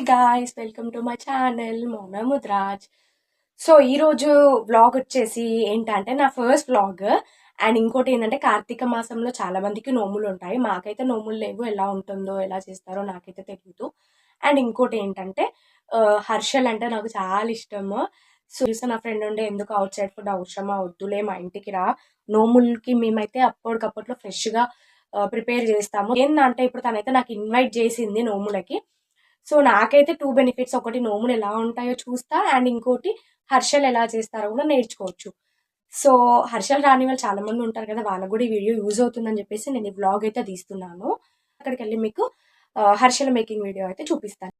Hi guys welcome to my channel Mouna Mudraj. So ఈరోజు vlog వచ్చేసి ఏంటంటే నా ఫస్ట్ వ్లాగ్. అండ్ ఇంకోటి ఏంటంటే కార్తీక మాసంలో చాలా మందికి నోములు ఉంటాయి. మాకైతే నోములు లేవు. ఎలా ఉంటుందో ఎలా చేస్తారో నాకైతే తెలియదు అండ్ ఇంకోటి ఏంటంటే హర్షల్ అంటే నాకు చాలా ఇష్టము. సో నా ఫ్రెండ్ ఉండే ఎందుకు అవుట్ సైడ్ ఫుడ్ అవసరమా? వద్దులే మా ఇంటికి రా. నోములకి మేమైతే అప్పటికప్పట్లో ఫ్రెష్గా ప్రిపేర్ చేస్తాము. ఏంటంటే ఇప్పుడు తనైతే నాకు ఇన్వైట్ చేసింది నోములకి. సో నాకైతే టూ బెనిఫిట్స్ ఒకటి నోములు ఎలా ఉంటాయో చూస్తా అండ్ ఇంకోటి హర్షల్ ఎలా చేస్తారో కూడా నేర్చుకోవచ్చు. సో హర్షల్ రాని వాళ్ళు చాలా మంది ఉంటారు కదా వాళ్ళకు కూడా ఈ వీడియో యూజ్ అవుతుందని చెప్పేసి నేను ఈ వ్లాగ్ అయితే తీస్తున్నాను. అక్కడికి వెళ్ళి మీకు హర్షల హర్షల్ మేకింగ్ వీడియో అయితే చూపిస్తాను.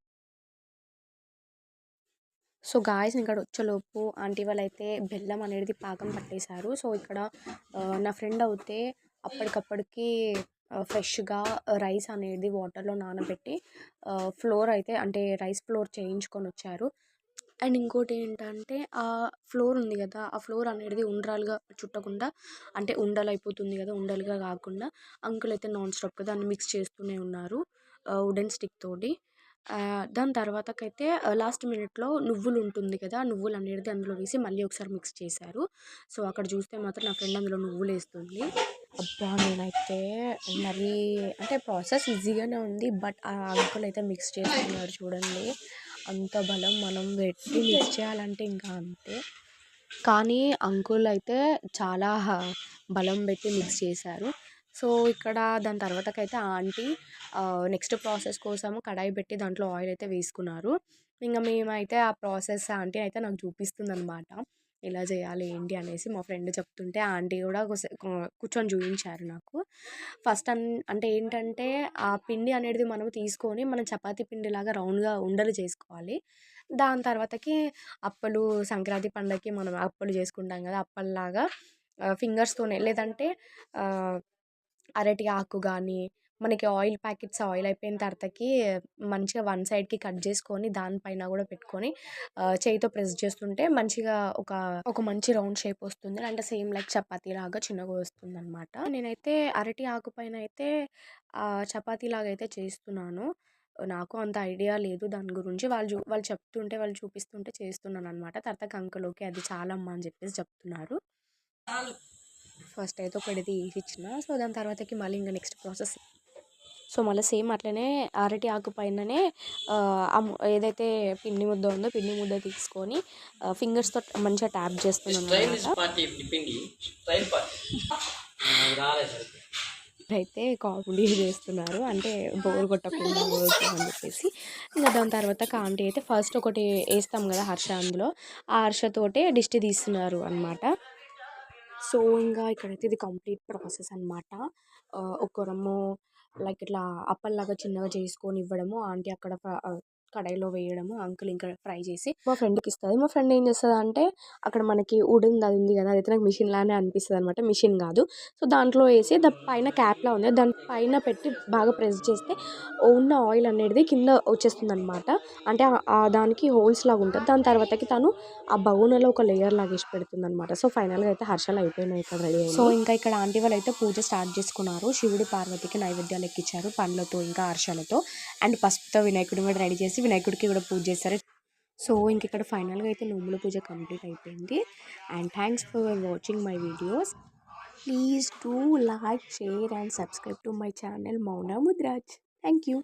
సో గాయస్ ఇక్కడ వచ్చేలోపు ఆంటీ వాళ్ళు అయితే బెల్లం అనేది పాకం పట్టేశారు. సో ఇక్కడ నా ఫ్రెండ్ అయితే అప్పటికప్పటికి ఫ్రెష్గా రైస్ అనేది వాటర్లో నానబెట్టి ఫ్లోర్ అయితే అంటే రైస్ ఫ్లోర్ చేయించుకొని వచ్చారు. అండ్ ఇంకోటి ఏంటంటే ఆ ఫ్లోర్ ఉంది కదా ఆ ఫ్లోర్ అనేది ఉండ్రాలుగా చుట్టకుండా అంటే ఉండలు అయిపోతుంది కదా ఉండలుగా కాకుండా అంకుల్ అయితే నాన్ స్టాప్గా దాన్ని మిక్స్ చేస్తూనే ఉన్నారు వుడెన్ స్టిక్ తోటి. దాని తర్వాతకైతే లాస్ట్ మినిట్లో నువ్వులు ఉంటుంది కదా నువ్వులు అనేది అందులో వేసి మళ్ళీ ఒకసారి మిక్స్ చేశారు. సో అక్కడ చూస్తే మాత్రం నా ఫ్రెండ్ అందులో నువ్వులు వేస్తుంది అబ్బా! నేనైతే మరీ అంటే ప్రాసెస్ ఈజీగానే ఉంది. బట్ ఆ అంకుల్ అయితే మిక్స్ చేస్తున్నారు చూడండి. అంత బలం మనం పెట్టి మిక్స్ చేయాలంటే ఇంకా అంతే. కానీ అంకుల్ అయితే చాలా బలం పెట్టి మిక్స్ చేశారు. సో ఇక్కడ దాని తర్వాతకైతే ఆంటీ నెక్స్ట్ ప్రాసెస్ కోసం కడాయి పెట్టి దాంట్లో ఆయిల్ అయితే వేసుకున్నారు. ఇంకా మేమైతే ఆ ప్రాసెస్ ఆంటీ అయితే నాకు చూపిస్తుంది అనమాట ఎలా చేయాలి ఏంటి అనేసి మా ఫ్రెండ్ చెప్తుంటే ఆంటీ కూడా కూర్చొని చూపించారు నాకు. ఫస్ట్ అన్ అంటే ఏంటంటే ఆ పిండి అనేది మనం తీసుకొని మనం చపాతీ పిండి లాగా రౌండ్గా ఉండలు చేసుకోవాలి. దాని తర్వాతకి అప్పలు సంక్రాంతి పండగకి మనం అప్పలు చేసుకుంటాం కదా అప్పల్లాగా ఫింగర్స్తోనే లేదంటే అరటి ఆకు కానీ మనకి ఆయిల్ ప్యాకెట్స్ ఆయిల్ అయిపోయిన తర్వాతకి మంచిగా వన్ సైడ్కి కట్ చేసుకొని దానిపైన కూడా పెట్టుకొని చేయితో ప్రెస్ చేస్తుంటే మంచిగా ఒక ఒక మంచి రౌండ్ షేప్ వస్తుంది. అంటే సేమ్ లైక్ చపాతీ లాగా చిన్నగా వస్తుంది అనమాట నేనైతే అరటి ఆకు పైన అయితే చపాతీ లాగా అయితే చేస్తున్నాను. నాకు అంత ఐడియా లేదు. దాని గురించి వాళ్ళు చూ వాళ్ళు చెప్తుంటే వాళ్ళు చూపిస్తుంటే చేస్తున్నాను అనమాట తర్వాత కంకలోకి అది చాలా అమ్మ అని చెప్పేసి చెప్తున్నారు. ఫస్ట్ అయితే ఒకటి తీసి ఇచ్చిన. సో దాని తర్వాతకి మళ్ళీ ఇంకా నెక్స్ట్ ప్రాసెస్ సో మళ్ళీ సేమ్ అట్లనే అరటి ఆకు పైననే ఏదైతే పిండి ముద్ద ఉందో పిండి ముద్ద తీసుకొని ఫింగర్స్తో మంచిగా ట్యాప్ రాలేదు అయితే కామెడీ చేస్తున్నారు. అంటే బోర్ కొట్టకుండా అని చెప్పేసి. ఇంకా దాని తర్వాత కాంటీ అయితే ఫస్ట్ ఒకటి వేస్తాం కదా హర్ష అందులో. ఆ హర్షతోటే దిష్టి తీస్తున్నారు అనమాట సో ఇంకా ఇక్కడైతే ఇది కంప్లీట్ ప్రాసెస్ అనమాట ఒకరము లైక్ ఇట్లా అప్పల్లాగా చిన్నగా చేసుకొని ఇవ్వడము ఆంటీ అక్కడ కడాయిలో వేయడము అంకుల్ ఇంకా ఫ్రై చేసి మా ఫ్రెండ్కి ఇస్తుంది. మా ఫ్రెండ్ ఏం చేస్తుంది అంటే అక్కడ మనకి ఉడన్ అది ఉంది కదా అదైతే నాకు మిషన్ లానే అనిపిస్తుంది అనమాట మిషన్ కాదు. సో దాంట్లో వేసి దాని పైన క్యాప్లా ఉంది. దాని పైన పెట్టి బాగా ప్రెస్ చేస్తే ఉన్న ఆయిల్ అనేది కింద వచ్చేస్తుంది అనమాట అంటే దానికి హోల్స్ లాగా ఉంటుంది. దాని తర్వాతకి తను ఆ బౌనలో ఒక లేయర్ లాగా వేసి పెడుతుంది అనమాట సో ఫైనల్గా అయితే హర్షాలు అయిపోయినాయి ఇక్కడ రెడీ సో ఇంకా ఇక్కడ ఆంటీ వాళ్ళు అయితే పూజ స్టార్ట్ చేసుకున్నారు. శివుడు పార్వతికి నైవేద్యాలు ఎక్కించారు పండ్లతో ఇంకా హర్షాలతో. అండ్ పసుపుతో వినాయకుడిని కూడా రెడీ చేసి వినాయకుడికి కూడా పూజ చేస్తారు సో ఇంక ఇక్కడ ఫైనల్గా అయితే నోముల పూజ కంప్లీట్ అయిపోయింది. And thanks for watching my videos. Please do like share and subscribe to my channel Mouna Mudraj. Thank you